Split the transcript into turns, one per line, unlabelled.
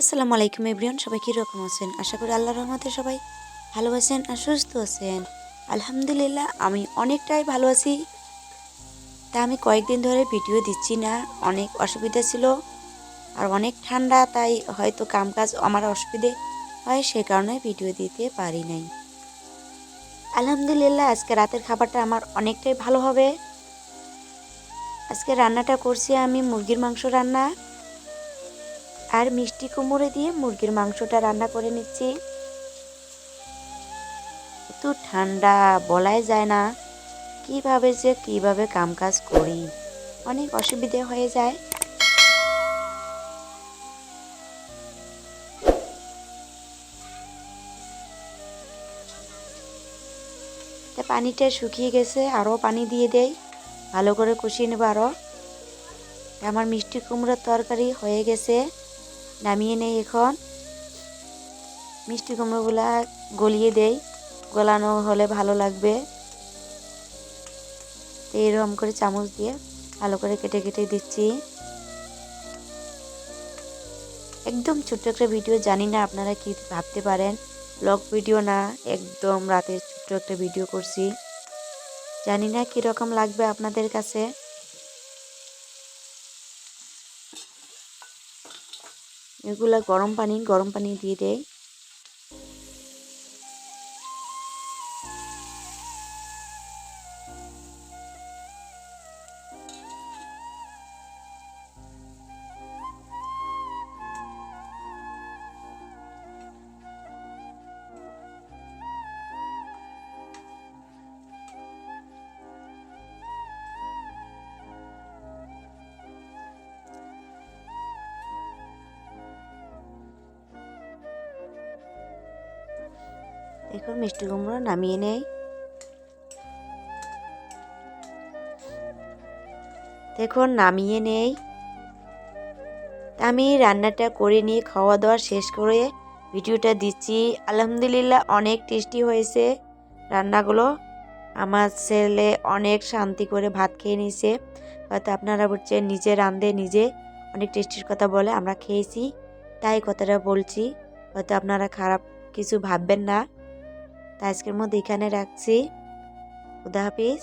আসসালামু আলাইকুম এভরিওয়ান, সবাই কীরকম আছেন? আশা করি আল্লাহ রহমতে সবাই ভালো আছেন আর সুস্থ আছেন। আলহামদুলিল্লাহ, আমি অনেকটাই ভালো আছি। তা আমি কয়েকদিন ধরে ভিডিও দিচ্ছি না, অনেক অসুবিধা ছিল আর অনেক ঠান্ডা, তাই হয়তো কামকাজ আমার অসুবিধে হয়, সে কারণে ভিডিও দিতে পারি নাই। আলহামদুলিল্লাহ, আজকে রাতের খাবারটা আমার অনেকটাই ভালো হবে। আজকে রান্নাটা করছি আমি মুরগির মাংস রান্না। আর মিষ্টি কুমড়ো দিয়ে মুরগির মাংসটা রান্না করে নিচ্ছি। এত ঠান্ডা, বলাই যায় না। কীভাবে যে কীভাবে কামকাজ করি। অনেক অসুবিধে হয়ে যায়। তা পানিটা শুকিয়ে গেছে, আরও পানি দিয়ে দেই। ভালো করে কষিয়ে নেব আরও। আমার মিষ্টি কুমড়োর তরকারি হয়ে গেছে। নামিয়ে নেই এখন। মিষ্টি কুমড়োগুলা গলিয়ে দেই। গলানো হলে ভালো লাগবে। তো এরকম করে চামচ দিয়ে ভালো করে কেটে কেটে দিচ্ছি। একদম ছোট্ট একটা ভিডিও, জানি না আপনারা কি ভাবতে পারেন। ব্লগ ভিডিও না, একদম রাতের ছোট্ট একটা ভিডিও করছি। জানি না কীরকম লাগবে আপনাদের কাছে। এগুলা গরম পানি গরম পানি দিয়ে দেয়। দেখুন মিষ্টি কুমড়ো নামিয়ে নেই। দেখুন নামিয়ে নেই। আমি রান্নাটা করে নিয়ে খাওয়া দাওয়া শেষ করে ভিডিওটা দিচ্ছি। আলহামদুলিল্লাহ অনেক টেস্টি হয়েছে রান্নাগুলো। আমার ছেলে অনেক শান্তি করে ভাত খেয়ে নিয়েছে। হয়তো আপনারা বলছেন নিজে রান্ধে নিজে অনেক টেস্টির কথা বলে আমরা খেয়েছি। তাই কথাটা বলছি। হয়তো আপনারা খারাপ কিছু ভাববেন না। তা আজকের মধ্যে এখানে রাখছি। খুদা হাফিজ।